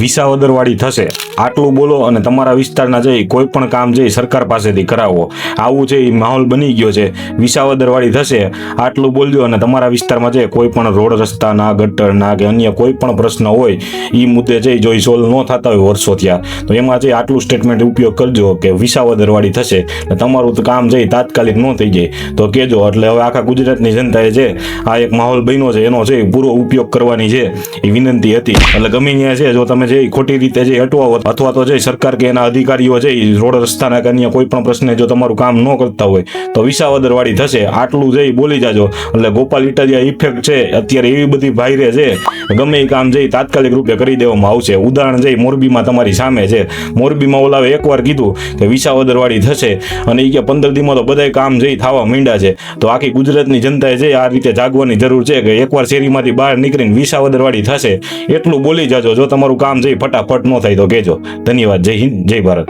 વિસાવદરવાળી થશે. આટલું બોલો અને તમારા વિસ્તારના જઈ કોઈ પણ કામ જઈ સરકાર પાસેથી કરાવો. આવું છે એ માહોલ બની ગયો છે, વિસાવદરવાળી થશે, આટલું બોલજો અને તમારા વિસ્તારમાં જે કોઈ પણ રોડ રસ્તા, ના ગટર, ના કે અન્ય કોઈ પણ પ્રશ્ન હોય એ મુદ્દે જઈ જો સોલ્વ ન થતા હોય વર્ષો થયા, તો એમાં જઈ આટલું સ્ટેટમેન્ટ ઉપયોગ કરજો કે વિસાવદરવાળી થશે. અને તમારું તો કામ જઈ તાત્કાલિક ન થઈ જાય. તો કહેજો, એટલે હવે આખા ગુજરાતની જનતાએ છે આ એક માહોલ બન્યો છે, એનો છે પૂરો ઉપયોગ કરવાની છે એ વિનંતી હતી. એટલે ગમે ત્યાં છે, જો તમે જે ખોટી રીતે જે અટવાવો અથવા તો જે સરકાર કે એના અધિકારીઓ છે રોડ રસ્તાના કે અન્ય કોઈ પણ પ્રશ્ને જો તમારું કામ ન કરતા હોય, તો વિસાવદરવાળી થશે. આટલું જઈ બોલી જાજો. એટલે ગોપાલ ઇટાલિયા ઇફેક્ટ છે. અત્યારે એવી બધી ભાઈરે છે, ગમે એ કામ જઈ તાત્કાલિક રૂપે કરી દેવામાં આવશે. ઉદાહરણ જઈ મોરબીમાં તમારી સામે છે. મોરબીમાં ઓલાવે એકવાર કીધું કે વિસાવદરવાળી થશે. અને એ કે પંદર દીમાં તો બધાય કામ જઈ થવા માંડ્યા છે. તો આખી ગુજરાતની જનતાએ જે આ રીતે જાગવાની જરૂર છે કે એકવાર શેરીમાંથી બહાર નીકળીને વિસાવદરવાળી થશે. એટલું બોલી જાજો. જો તમારું કામ જઈ ફટાફટ ન થાય તો કહેજો. ધન્યવાદ જય હિન્દ જય ભારત.